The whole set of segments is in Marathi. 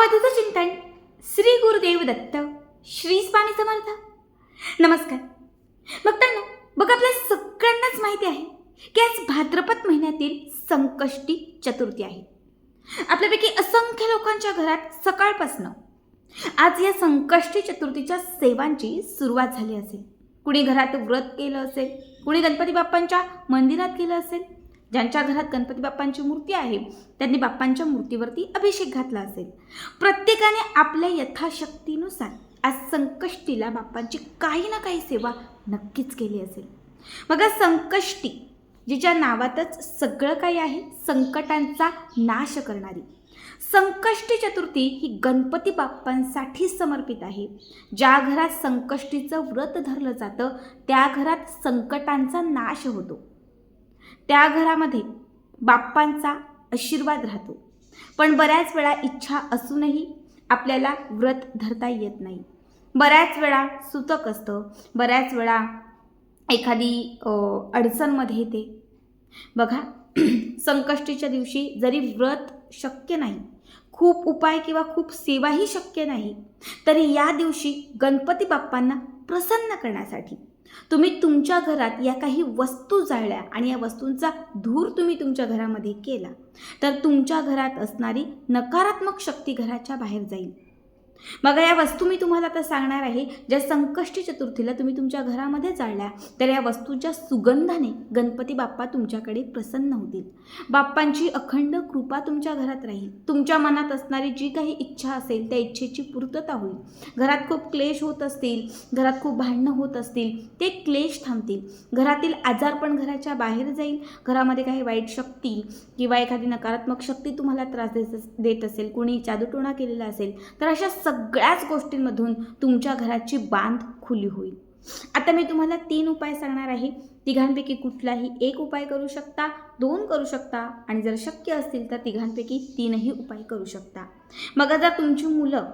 अवधूत चिंतन श्री गुरुदेव दत्त श्री स्वामी समर्थ. नमस्कार. बघताना बघ आपल्या सगळ्यांनाच माहिती आहे की आज भाद्रपद महिन्यातील संकष्टी चतुर्थी आहे. आपल्यापैकी असंख्य लोकांच्या घरात सकाळपासनं आज या संकष्टी चतुर्थीच्या सेवांची सुरुवात झाली असेल. कुणी घरात व्रत केलं असेल कुणी गणपती बाप्पांच्या मंदिरात केलं असेल ज्यांच्या घरात गणपती बाप्पांची मूर्ती आहे त्यांनी बाप्पांच्या मूर्तीवरती अभिषेक घातला असेल. प्रत्येकाने आपल्या यथाशक्तीनुसार आज संकष्टीला बाप्पांची काही ना काही सेवा नक्कीच केली असेल. बघा संकष्टी जिच्या नावातच सगळं काही आहे संकटांचा नाश करणारी. संकष्टी चतुर्थी ही गणपती बाप्पांसाठी समर्पित आहे. ज्या घरात संकष्टीचं व्रत धरलं जातं त्या घरात संकटांचा नाश होतो. त्या घरामध्ये बाप्पांचा आशीर्वाद राहतो. पण बऱ्याच वेळा इच्छा असूनही आपल्याला व्रत धरता येत नाही. बऱ्याच वेळा सुतक असतं. बऱ्याच वेळा एखादी अडचणमध्ये येते. बघा संकष्टीच्या दिवशी जरी व्रत शक्य नाही खूप उपाय किंवा खूप सेवाही शक्य नाही तरी या दिवशी गणपती बाप्पांना प्रसन्न करण्यासाठी तुम्ही तुमच्या घरात या काही वस्तू जाळल्या आणि या वस्तूंचा धूर तुम्ही तुमच्या घरामध्ये केला तर तुमच्या घरात असणारी नकारात्मक शक्ती घराच्या बाहेर जाईल. मग या वस्तू मी तुम्हाला आता सांगणार आहे ज्या संकष्टी चतुर्थीला तुम्ही तुमच्या घरामध्ये जाळल्या तर या वस्तूच्या सुगंधाने गणपती बाप्पा तुमच्याकडे प्रसन्न होतील. बाप्पांची अखंड कृपा तुमच्या घरात राहील. तुमच्या मनात असणारी जी काही इच्छा असेल त्या इच्छेची पूर्तता होईल. घरात खूप क्लेश होत असतील घरात खूप भांडणं होत असतील ते क्लेश थांबतील. घरातील आजार पण घराच्या बाहेर जाईल. घरामध्ये काही वाईट शक्ती किंवा एखादी नकारात्मक शक्ती तुम्हाला त्रास देत देत असेल कुणी जादूटोणा केलेला असेल तर अशा सगळ्याच गोष्टींमधून तुमच्या घराची बांध खुली होईल. आता मी तुम्हाला तीन उपाय सांगणार आहे. तिघांपैकी कुठलाही एक उपाय करू शकता दोन करू शकता आणि जर शक्य असतील तर तिघांपैकी तीनही उपाय करू शकता. मग जर तुमची मुलं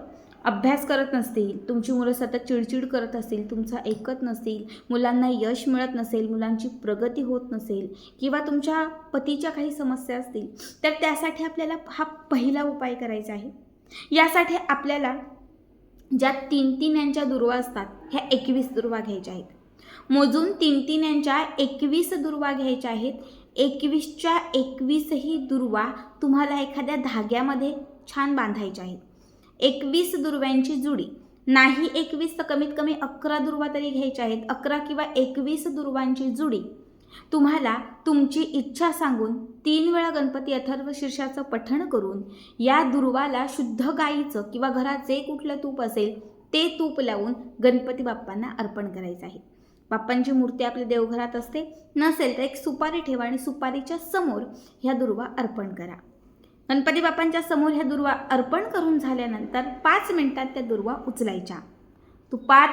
अभ्यास करत नसतील तुमची मुलं सतत चिडचिड करत असतील तुमचं ऐकत नसेल मुलांना यश मिळत नसेल मुलांची प्रगती होत नसेल किंवा तुमच्या पतीच्या काही समस्या असतील तर त्यासाठी आपल्याला हा पहिला उपाय करायचा आहे. यासाठी आपल्याला ज्या तीन तीन यांच्या दुर्वा असतात ह्या एकवीस दुर्वा घ्यायच्या आहेत. मोजून तीन तीन यांच्या एकवीस दुर्वा घ्यायच्या आहेत. एकवीसच्या एकवीसही दुर्वा तुम्हाला एखाद्या धाग्यामध्ये छान बांधायच्या आहेत. एकवीस दुर्व्यांची जुडी. नाही एकवीस तर कमीत कमी अकरा दुर्वा तरी घ्यायच्या आहेत. अकरा किंवा एकवीस दुर्वांची जुडी. तुम्हाला तुमची इच्छा सांगून तीन वेळा गणपती अथर्व शीर्षाचं पठण करून या दुर्वाला शुद्ध गाईचं किंवा घरात जे कुठलं तूप असेल ते तूप लावून गणपती बाप्पांना अर्पण करायचं आहे. बाप्पांची मूर्ती आपल्या देवघरात असते. नसेल तर एक सुपारी ठेवा आणि सुपारीच्या समोर ह्या दुर्वा अर्पण करा. गणपती बाप्पांच्या समोर ह्या दुर्वा अर्पण करून झाल्यानंतर पाच मिनिटात त्या दुर्वा उचलायच्या. तुपात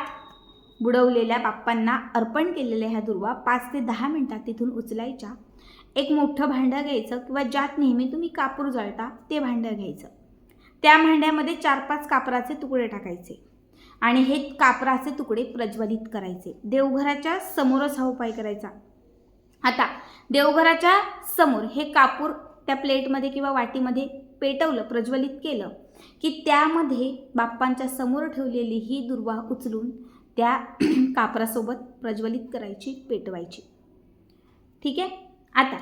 बुडवलेल्या बाप्पांना अर्पण केलेल्या ह्या दुर्वा पाच ते दहा मिनिटात तिथून उचलायच्या. एक मोठं भांडं घ्यायचं किंवा ज्यात नेहमी तुम्ही कापूर जळता ते भांडं घ्यायचं. त्या भांड्यामध्ये चार पाच कापराचे तुकडे टाकायचे आणि हे कापराचे तुकडे प्रज्वलित करायचे. देवघराच्या समोरच हा उपाय करायचा. आता देवघराच्या समोर हे कापूर त्या प्लेटमध्ये किंवा वाटीमध्ये पेटवलं प्रज्वलित केलं की त्यामध्ये बाप्पांच्या समोर ठेवलेली ही दुर्वा उचलून त्या कापरासोबत प्रज्वलित करायची पेटवायची. ठीक आहे? आता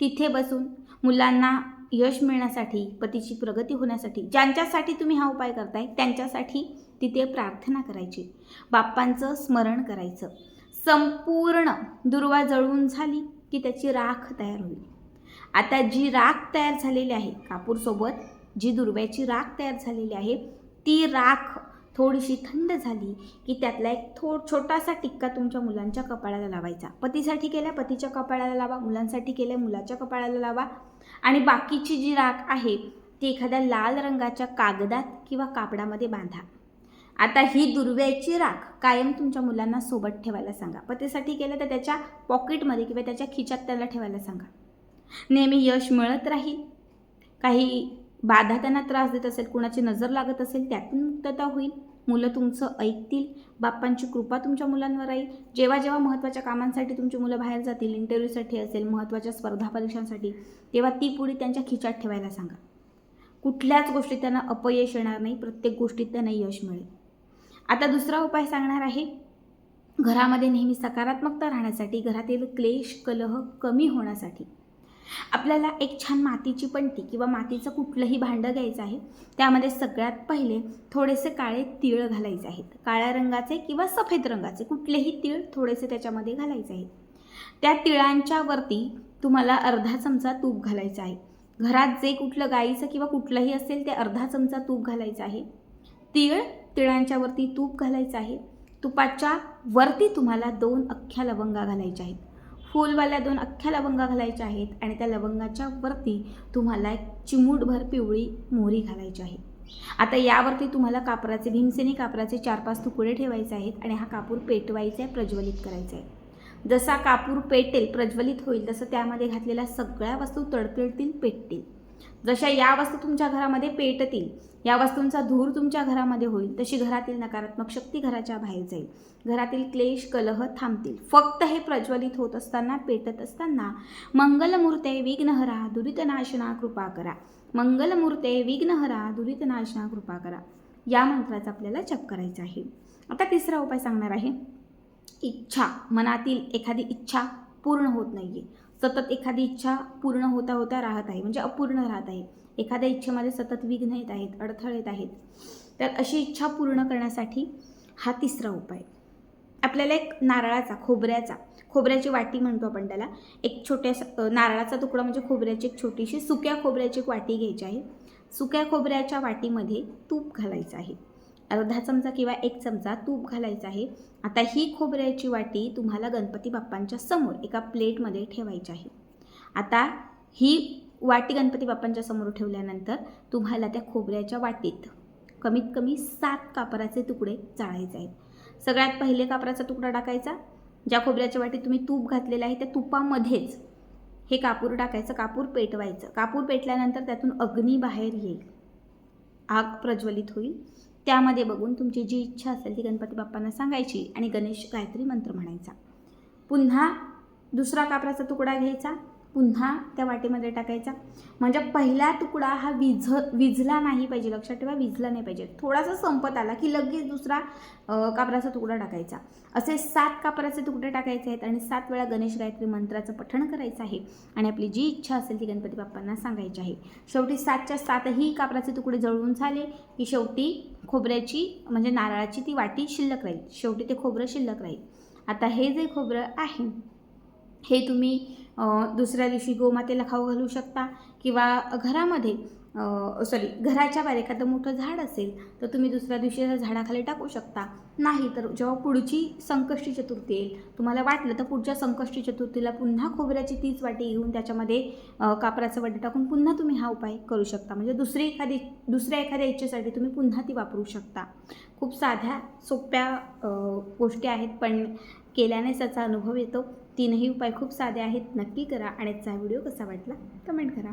तिथे बसून मुलांना यश मिळण्यासाठी पतीची प्रगती होण्यासाठी ज्यांच्यासाठी तुम्ही हा उपाय करताय त्यांच्यासाठी तिथे प्रार्थना करायची. बाप्पांचं स्मरण करायचं. संपूर्ण दुर्वा जळून झाली की त्याची राख तयार होईल. आता जी राख तयार झालेली आहे कापूरसोबत जी दुर्व्याची राख तयार झालेली आहे ती राख थोडीशी थंड झाली की त्यातला एक थो छोटासा टिक्का तुमच्या मुलांच्या कपाळाला लावायचा. पतीसाठी केल्या पतीच्या कपाळाला लावा. मुलांसाठी केल्या मुलाच्या कपाळाला लावा. आणि बाकीची जी राख आहे ती एखाद्या लाल रंगाच्या कागदात किंवा कापडामध्ये बांधा. आता ही दुर्व्याची राख कायम तुमच्या मुलांना सोबत ठेवायला सांगा. पतीसाठी केलं तर त्याच्या पॉकेटमध्ये किंवा त्याच्या खिच्यात त्याला ठेवायला सांगा. नेहमी यश मिळत राहील. काही बाधा त्यांना त्रास देत असेल कुणाची नजर लागत असेल त्यातून मुक्तता होईल. मुलं तुमचं ऐकतील. बाप्पांची कृपा तुमच्या मुलांवर राहील. जेव्हा जेव्हा महत्त्वाच्या कामांसाठी तुमची मुलं बाहेर जातील इंटरव्ह्यूसाठी असेल महत्त्वाच्या स्पर्धा परीक्षांसाठी तेव्हा ती पुढे त्यांच्या खिच्यात ठेवायला सांगा. कुठल्याच गोष्टीत त्यांना अपयश येणार नाही. प्रत्येक गोष्टीत त्यांना यश मिळेल. आता दुसरा उपाय सांगणार आहे. घरामध्ये नेहमी सकारात्मकता राहण्यासाठी घरातील क्लेश कलह कमी होण्यासाठी आपल्याला एक छान मातीची पणती किंवा मातीचं कुठलंही भांडं घ्यायचं आहे त्यामध्ये सगळ्यात पहिले थोडेसे काळे तीळ घालायचे आहेत. काळ्या रंगाचे किंवा सफेद रंगाचे कुठलेही तीळ थोडेसे त्याच्यामध्ये घालायचे आहेत. त्या तिळांच्या वरती तुम्हाला अर्धा चमचा तूप घालायचा आहे. घरात जे कुठलं गाईचं किंवा कुठलंही असेल ते अर्धा चमचा तूप घालायचं आहे. तीळ तिळांच्या वरती तूप घालायचं आहे. तुपाच्या वरती तुम्हाला दोन अख्ख्या लवंगा घालायच्या आहेत. फूलवाल्या दोन अख्ख्या लवंगा घालायच्या आहेत आणि त्या लवंगाच्या वरती तुम्हाला एक चिमूटभर पिवळी मोहरी घालायची आहे. आता यावरती तुम्हाला कापराचे भीमसेनी कापराचे चार पाच तुकडे ठेवायचे आहेत आणि हा कापूर पेटवायचा आहे प्रज्वलित करायचा आहे. जसा कापूर पेटेल प्रज्वलित होईल तसं त्यामध्ये घातलेल्या सगळ्या वस्तू तडतडतील पेटतील. जशा या वस्तू तुमच्या घरामध्ये पेटतील या वस्तूंचा धूर तुमच्या घरामध्ये होईल तशी घरातील नकारात्मक शक्ती घराच्या बाहेर जाईल. घरातील क्लेश कलह थांबतील. फक्त हे प्रज्वलित होत असताना पेटत असताना मंगलमूर्ते विघ्नहरा दुरितनाशना कृपा करा. मंगलमूर्ते विघ्नहरा दुरितनाशना कृपा करा. या मंत्राचा आपल्याला जप करायचा आहे. आता तिसरा उपाय सांगणार आहे. इच्छा. मनातील एखादी इच्छा पूर्ण होत नाही आहे सतत एखादी इच्छा पूर्ण होता होता राहत आहे म्हणजे अपूर्ण राहत आहे. एखाद्या इच्छेमध्ये सतत विघ्न येत आहेत अडथळे येत आहेत. तर अशी इच्छा पूर्ण करण्यासाठी हा तिसरा उपाय. आपल्याला एक नारळाचा खोबऱ्याचा खोबऱ्याची वाटी म्हणतो आपण त्याला. एक छोट्या नारळाचा तुकडा म्हणजे खोबऱ्याची एक छोटीशी सुक्या खोबऱ्याची एक वाटी घ्यायची आहे. सुक्या खोबऱ्याच्या वाटीमध्ये तूप घालायचं आहे. अर्धा चमचा किंवा एक चमचा तूप घालायचं आहे. आता ही खोबऱ्याची वाटी तुम्हाला गणपती बाप्पांच्या समोर एका प्लेटमध्ये ठेवायची आहे. आता ही वाटी गणपती बाप्पांच्या समोर ठेवल्यानंतर तुम्हाला त्या खोबऱ्याच्या वाटीत कमीत कमी सात कापराचे तुकडे चाळायचे आहेत. सगळ्यात पहिले कापराचा तुकडा टाकायचा. ज्या खोबऱ्याच्या वाटीत तुम्ही तूप घातलेलं आहे त्या तुपामध्येच हे कापूर टाकायचं कापूर पेटवायचं. कापूर पेटल्यानंतर त्यातून अग्नी बाहेर येईल. आग प्रज्वलित होईल. त्यामध्ये बघून तुमची जी इच्छा असेल ती गणपती बाप्पांना सांगायची आणि गणेश गायत्री मंत्र म्हणायचा. पुन्हा दुसरा कापराचा तुकडा घ्यायचा. पुन्हा त्या वाटीमध्ये टाकायचा. म्हणजे पहिला तुकडा हा विझ विझला नाही पाहिजे लक्षात ठेवा विझला नाही पाहिजे. थोडासा संपत आला की लगेच दुसरा कापराचा तुकडा टाकायचा. असे सात कापराचे तुकडे टाकायचे आहेत आणि सात वेळा गणेश गायत्री मंत्राचं पठण करायचं आहे आणि आपली जी इच्छा असेल ती गणपती बाप्पांना सांगायची आहे. शेवटी सातच्या सातही कापराचे तुकडे जळून झाले की शेवटी खोबऱ्याची म्हणजे नारळाची ती वाटी शिल्लक राहील. शेवटी ते खोबरं शिल्लक राहील. आता हे जे खोबरं आहे हे तुम्ही दुसऱ्या दिवशी गोमातेला खाऊ घालू शकता किंवा घरामध्ये सॉरी घराच्या बाहेर एखादं मोठं झाड असेल तर तुम्ही दुसऱ्या दिवशी त्या झाडाखाली टाकू शकता. नाही तर जेव्हा पुढची संकष्टी चतुर्थी येईल तुम्हाला वाटलं तर पुढच्या संकष्टी चतुर्थीला पुन्हा खोबऱ्याची तीच वाटी घेऊन त्याच्यामध्ये कापराचं वाटी टाकून पुन्हा तुम्ही हा उपाय करू शकता. म्हणजे दुसरी एखादी दुसऱ्या एखाद्या इच्छेसाठी तुम्ही पुन्हा ती वापरू शकता. खूप साध्या सोप्या गोष्टी आहेत पण केल्यानेच त्याचा अनुभव येतो. तीनही उपाय खूप साधे आहेत. नक्की करा आणि आजचा व्हिडिओ कसा वाटला कमेंट करा.